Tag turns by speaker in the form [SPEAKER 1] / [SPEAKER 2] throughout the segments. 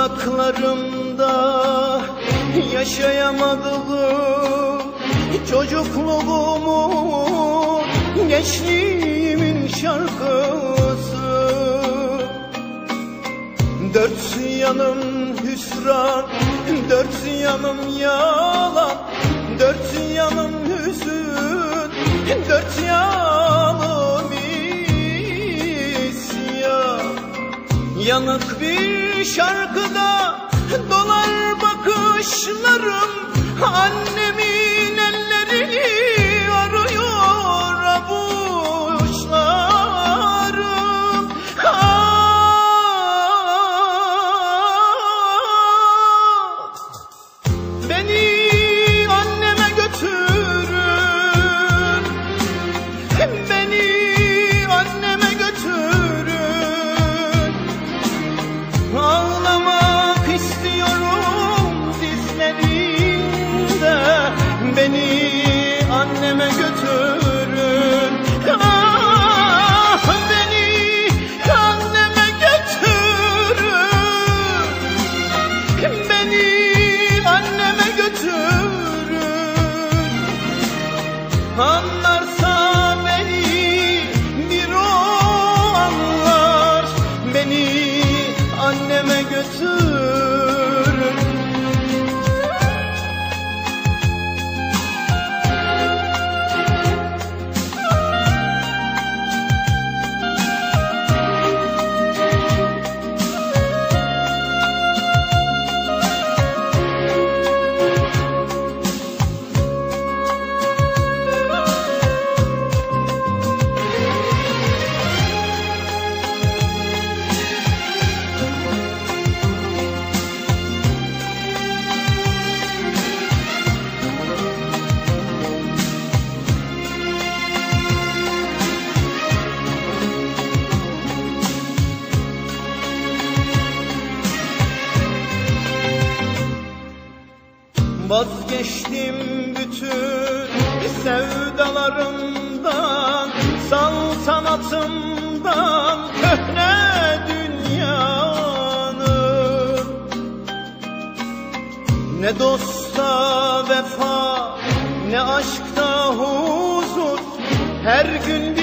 [SPEAKER 1] Dudaklarımda yaşayamadığım Çocukluğumun, gençliğimin şarkısı. Dört yanım hüsran, dört yanım yalan. Dört yanım hüzün, dört yanım isyan. Yanık bir şarkıda dolar bakışlarım Annemin Beni anneme götürün. Ah beni anneme götürün. Beni anneme götürün. Anlarsa Vazgeçtim bütün sevdalarımdan Saltanatımdan köhne dünyanın Ne dosta vefa ne aşkta huzur Her gün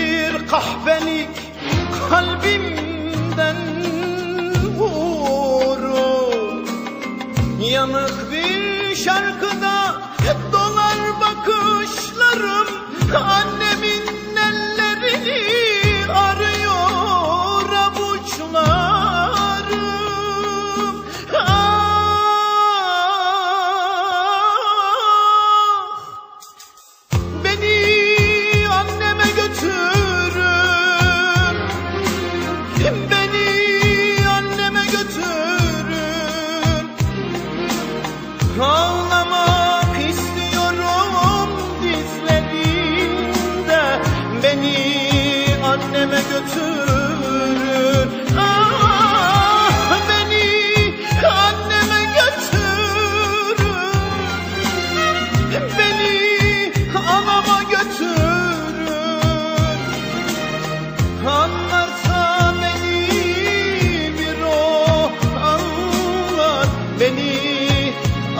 [SPEAKER 1] Ağlamak istiyorum dizlerinde Beni anneme götür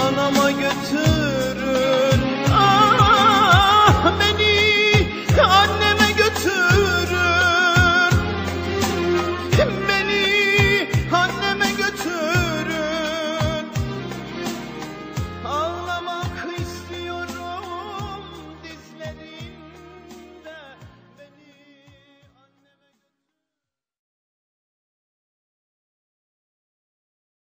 [SPEAKER 1] anama götürün. Ah beni